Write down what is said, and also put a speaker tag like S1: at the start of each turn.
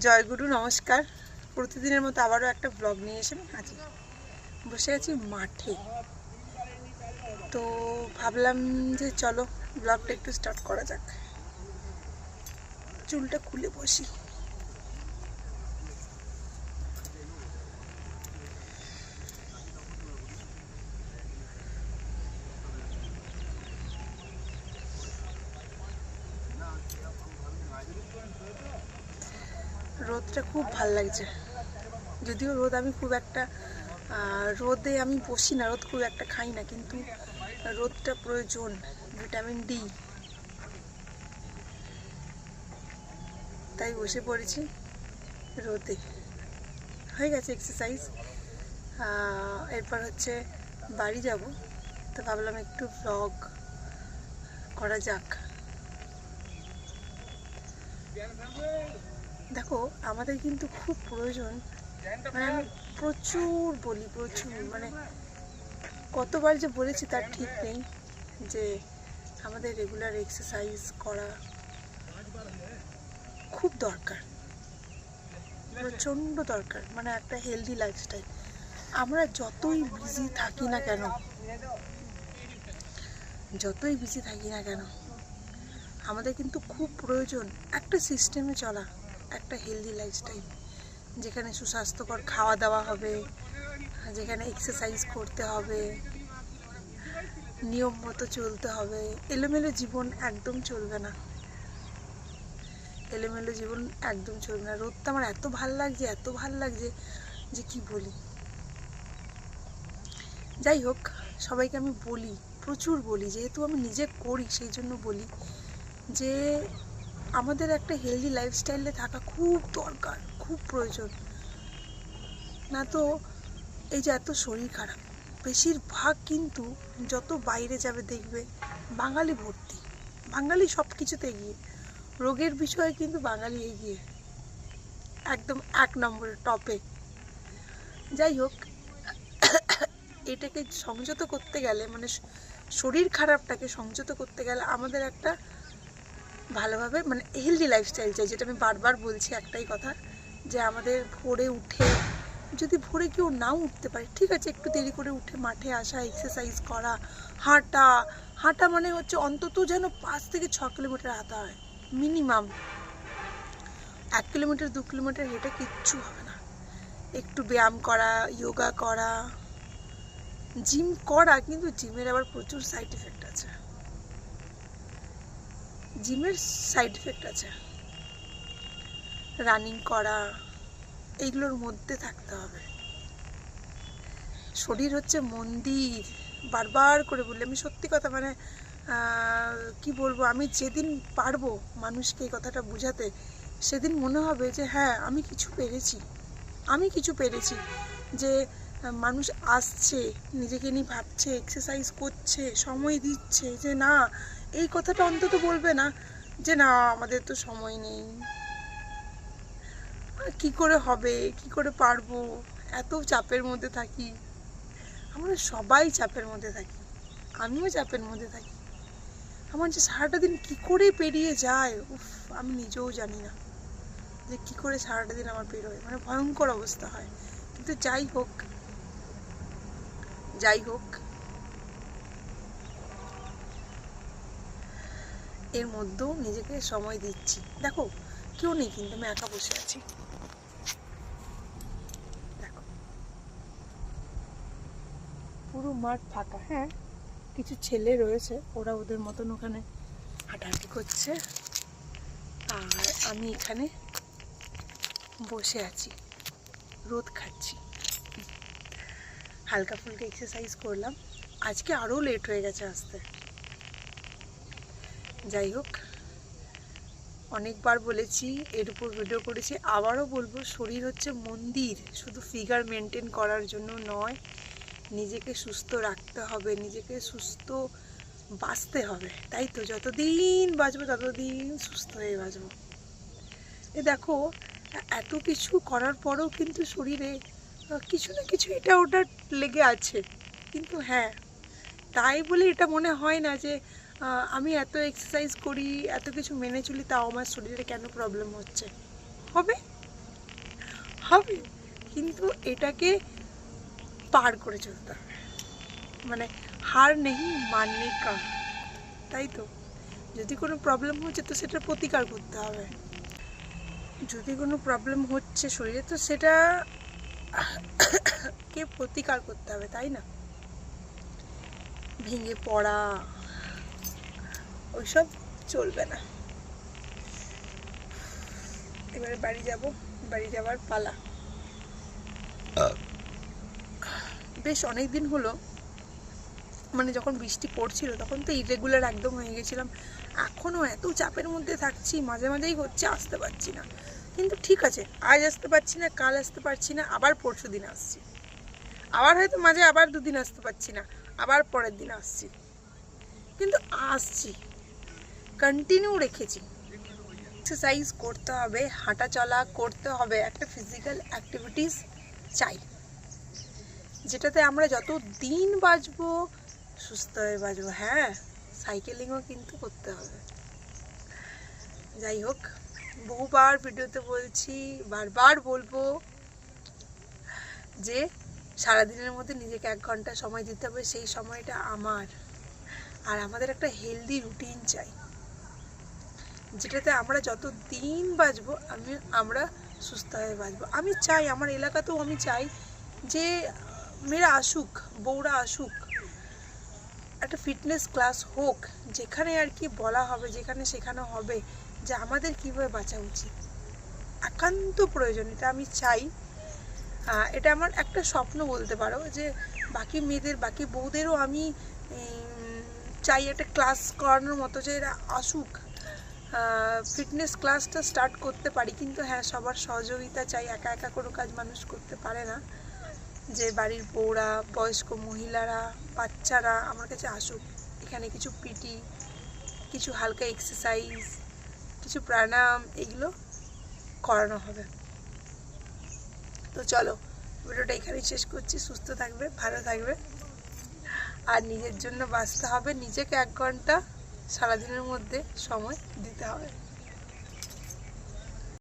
S1: জয়গুরু, নমস্কার। প্রতিদিনের মতো আবারও একটা ব্লগ নিয়ে এসে হাজির। বসে আছি মাঠে। তো ভাবলাম যে চলো ব্লগটা একটু স্টার্ট করা যাক। চুলটা খুলে বসি। রোদটা খুব ভালো লাগছে। যদিও রোদ আমি খুব একটা রোদে আমি বসি না, রোদ খুব একটা খাই না, কিন্তু রোদটা প্রয়োজন, ভিটামিন ডি। তাই বসে পড়েছি রোদে। হয়ে গেছে এক্সারসাইজ এরপর হচ্ছে বাড়ি যাব। তো ভাবলাম একটু ব্লগ করা যাক। দেখো, আমাদের কিন্তু খুব প্রয়োজন। মানে আমি প্রচুর বলি, প্রচুর। মানে কতবার যে বলেছি তার ঠিক নেই, যে আমাদের রেগুলার এক্সারসাইজ করা খুব দরকার। প্রচণ্ড দরকার মানে একটা হেলদি লাইফস্টাইল আমরা যতই বিজি থাকি না কেন, যতই বিজি থাকি না কেন, আমাদের কিন্তু খুব প্রয়োজন একটা সিস্টেমে চলা। একটা হেলদি লাইফস্টাইল যেখানে সুস্বাস্থ্যকর খাওয়া দাওয়া হবে, যেখানে এক্সারসাইজ করতে হবে, নিয়ম মতো চলতে হবে। এলোমেলো জীবন একদম চলবে না। এলোমেলো জীবন একদম চলবে না। রোদটা আমার এত ভালো লাগছে, এত ভালো লাগছে যে কি বলি? যাই হোক, সবাইকে আমি বলি, প্রচুর বলি, যেহেতু আমি নিজে করি, সেই জন্য বলি যে আমাদের একটা হেলদি লাইফস্টাইলে থাকা খুব দরকার, খুব প্রয়োজন। না তো এই যে এত শরীর খারাপ, বেশিরভাগ কিন্তু যত বাইরে যাবে দেখবে বাঙালি ভর্তি, বাঙালি সব কিছুতে এগিয়ে। রোগের বিষয়ে কিন্তু বাঙালি এগিয়ে, একদম এক নম্বরে টপে যাই হোক, এটাকে সংযত করতে গেলে মানে শরীর খারাপটাকে সংযত করতে গেলে আমাদের একটা ভালোভাবে মানে হেলদি লাইফস্টাইল চাই, যেটা আমি বারবার বলছি একটাই কথা, যে আমাদের ভোরে উঠে, যদি ভোরে কেউ নাও উঠতে পারে, ঠিক আছে, একটু দেরি করে উঠে মাঠে আসা এক্সারসাইজ করা, হাঁটা হাঁটা মানে হচ্ছে অন্তত যেন পাঁচ থেকে ছ কিলোমিটার হাঁটা হয় মিনিমাম এক কিলোমিটার, দু কিলোমিটার হেঁটে কিচ্ছু হবে না। একটু ব্যায়াম করা যোগা করা জিম করা, কিন্তু জিমের আবার প্রচুর সাইড এফেক্ট আছে। জিমের সাইড এফেক্ট আছে। রানিং করা, এইগুলোর মধ্যে থাকতে হবে। শরীর হচ্ছে মন্দির। বারবার করে বললে, আমি সত্যি কথা মানে কি বলব, আমি যেদিন পারব মানুষকে এই কথাটা বোঝাতে, সেদিন মনে হবে যে হ্যাঁ আমি কিছু পেরেছি। আমি কিছু পেরেছি যে, মানুষ আসছে, নিজেকে নিয়ে ভাবছে এক্সারসাইজ করছে, সময় দিচ্ছে, যে না এই কথাটা অন্তত বলবে না যে না, আমাদের তো সময় নেই। কি করে হবে? কি করে পারব? এত চাপের মধ্যে থাকি। আমরা সবাই চাপের মধ্যে থাকি। আমিও চাপের মধ্যে থাকি। আমার যে সারাটা দিন কি করে পেরিয়ে যায়, উফ, আমি নিজেও জানি না যে কি করে সারাটা দিন আমার পেরোয় মানে ভয়ঙ্কর অবস্থা হয়। কিন্তু যাই হোক যাই হোক এর মধ্যেও নিজেকে সময় দিচ্ছি। দেখো, কেউ নেই কিন্তু আমি একা বসে আছি। দেখো। পুরো মাঠ ফাঁকা হ্যাঁ? কিছু ছেলে রয়েছে, ওরা ওদের মতন ওখানে হাঁটাহাঁটি করছে। আর আমি এখানে বসে আছি। রোদ খাচ্ছি। হালকা ফুলকা এক্সারসাইজ করলাম। আজকে আরও লেট হয়ে গেছে আসতে। যাই হোক, অনেকবার বলেছি, এর উপর ভিডিও করেছি। আবারও বলব, শরীর হচ্ছে মন্দির। শুধু ফিগার মেনটেন করার জন্য নয়, নিজেকে সুস্থ রাখতে হবে, নিজেকে সুস্থ বাঁচতে হবে। তাই তো? যতদিন বাঁচবো, ততদিন সুস্থ হয়ে বাঁচবো। এ দেখো, এত কিছু করার পরেও কিন্তু শরীরে কিছু না কিছু এটা ওটা লেগে আছে। কিন্তু হ্যাঁ তাই বলে এটা মনে হয় না যে আমি এত এক্সারসাইজ করি, এত কিছু মেনে চলি, তাও আমার শরীরে কেন প্রবলেম হচ্ছে? হবে? হবে। কিন্তু এটাকে পার করে চলতে হবে। মানে হার নেই মাননে কা তাই তো? যদি কোনো প্রবলেম হচ্ছে তো সেটা প্রতিকার করতে হবে। যদি কোনো প্রবলেম হচ্ছে শরীরে, তো সেটা কে প্রতিকার করতে হবে, তাই না? ভেঙে পড়া, ওইসব চলবে না। এবারে বাড়ি যাব, বাড়ি যাওয়ার পালা। বেশ অনেক দিন হলো মানে যখন বৃষ্টি পড়ছিল, তখন তো ইরেগুলার একদম হয়ে গেছিলাম। এখনও এত চাপের মধ্যে থাকছি, মাঝে মাঝেই হচ্ছে, আসতে পারছি না। কিন্তু ঠিক আছে, আজ আসতে পারছি না, কাল আসতে পারছি না, আবার পরশু দিন আসছি। আবার হয়তো মাঝে আবার দুদিন আসতে পারছি না। আবার পরের দিন আসছি। কিন্তু আসছি। কন্টিনিউ রেখেছি। এক্সারসাইজ করতে হবে হাঁটা চলা করতে হবে, একটা ফিজিক্যাল অ্যাক্টিভিটিস চাই। যেটাতে আমরা যত দিন বাঁচবো, সুস্থ হয়ে বাঁচবো। হ্যাঁ সাইকেলিংও কিন্তু করতে হবে। যাই হোক বহুবার ভিডিওতে বলছি, বারবার বলব যে সারাদিনের মধ্যে নিজেকে এক ঘণ্টা সময় দিতে হবে, সেই সময়টা আমার। আর আমাদের একটা হেলদি রুটিন চাই, যেটাতে আমরা যত দিন বাঁচবো, আমি, আমরা সুস্থ হয়ে বাঁচবো। আমি চাই, আমার এলাকাতেও আমি চাই যে মেয়েরা আসুক, বউরা আসুক, একটা ফিটনেস ক্লাস হোক, যেখানে আর কি বলা হবে, যেখানে শেখানো হবে যে আমাদের কীভাবে বাঁচা উচিত। একান্ত প্রয়োজন, এটা আমি চাই। এটা আমার একটা স্বপ্ন বলতে পারো যে বাকি মেয়েদের, বাকি বউদেরও আমি চাই একটা ক্লাস করানোর মতো যে এরা আসুক। ফিটনেস ক্লাসটা স্টার্ট করতে পারি, কিন্তু হ্যাঁ সবার সহযোগিতা চাই, একা একা কোনো কাজ মানুষ করতে পারে না। যে বাড়ির বউরা, বয়স্ক মহিলারা, বাচ্চারা আমার কাছে আসুক। এখানে কিছু পিটি কিছু হালকা এক্সারসাইজ কিছু প্রাণায়াম, এগুলো করানো হবে। তো চলো, ভিডিওটা এখানেই শেষ করছি। সুস্থ থাকবে, ভালো থাকবে। আর নিজের জন্য বাঁচতে হবে। নিজেকে এক ঘণ্টা সারাদিনের মধ্যে সময় দিতে হবে।